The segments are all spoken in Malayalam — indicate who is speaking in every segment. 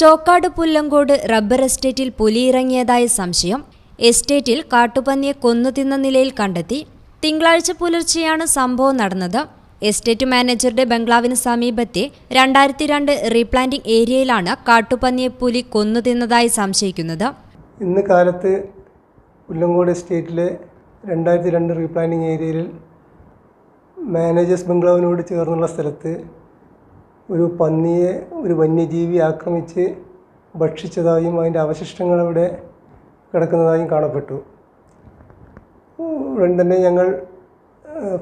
Speaker 1: ചോക്കാട് പുല്ലങ്കോട് റബ്ബർ എസ്റ്റേറ്റിൽ പുലിയിറങ്ങിയതായ സംശയം. എസ്റ്റേറ്റിൽ കാട്ടുപന്നിയെ കൊന്നുതിന്ന നിലയിൽ കണ്ടെത്തി. തിങ്കളാഴ്ച പുലർച്ചെയാണ് സംഭവം നടന്നത്. എസ്റ്റേറ്റ് മാനേജറുടെ ബംഗ്ലാവിന് സമീപത്തെ രണ്ടായിരത്തി രണ്ട് റീപ്ലാന്റിംഗ് ഏരിയയിലാണ് കാട്ടുപന്നിയെ പുലി കൊന്നുതിന്നതായി സംശയിക്കുന്നത്.
Speaker 2: ഇന്ന് കാലത്ത് പുല്ലങ്കോട് എസ്റ്റേറ്റിലെ രണ്ടായിരത്തി രണ്ട് റീപ്ലാനിങ് ഏരിയയിൽ മാനേജേഴ്സ് ബംഗ്ലാവിനോട് ചേർന്നുള്ള സ്ഥലത്ത് ഒരു പന്നിയെ ഒരു വന്യജീവി ആക്രമിച്ച് ഭക്ഷിച്ചതായും അതിന്റെ അവശിഷ്ടങ്ങൾ അവിടെ കിടക്കുന്നതായും കാണപ്പെട്ടു. ഉടൻ തന്നെ ഞങ്ങൾ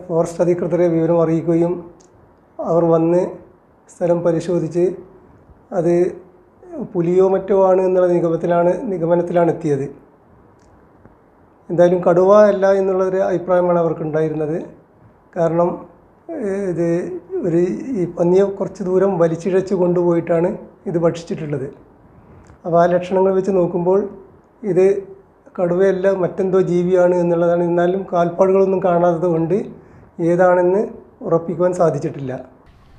Speaker 2: ഫോറസ്റ്റ് അധികൃതരെ വിവരം അറിയിക്കുകയും അവർ വന്ന് സ്ഥലം പരിശോധിച്ച് അത് പുലിയോ മറ്റോ ആണ് എന്നുള്ള നിഗമനത്തിലാണ് നിഗമനത്തിലാണ് എത്തിയത്. എന്തായാലും കടുവ അല്ല എന്നുള്ളൊരു അഭിപ്രായമാണ് അവർക്കുണ്ടായിരുന്നത്. കാരണം ഇത് ഒരു ഈ പന്നിയെ കുറച്ച് ദൂരം വലിച്ചിഴച്ച് കൊണ്ടുപോയിട്ടാണ് ഇത് ഭക്ഷിച്ചിട്ടുള്ളത്. അപ്പോൾ ആ ലക്ഷണങ്ങൾ വെച്ച് നോക്കുമ്പോൾ ഇത് കടുവയല്ല മറ്റെന്തോ ജീവിയാണ് എന്നുള്ളതാണ്. എന്നാലും കാൽപ്പാടുകളൊന്നും കാണാത്തത് കൊണ്ട് ഏതാണെന്ന് ഉറപ്പിക്കുവാൻ സാധിച്ചിട്ടില്ല.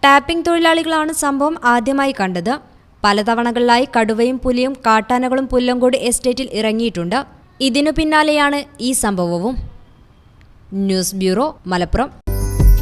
Speaker 1: ടാപ്പിംഗ് തൊഴിലാളികളാണ് സംഭവം ആദ്യമായി കണ്ടത്. പലതവണകളിലായി കടുവയും പുലിയും കാട്ടാനകളും പുല്ലങ്കോട് എസ്റ്റേറ്റിൽ ഇറങ്ങിയിട്ടുണ്ട്. ഇതിനു പിന്നാലെയാണ് ഈ സംഭവവും. News bureau Malappuram.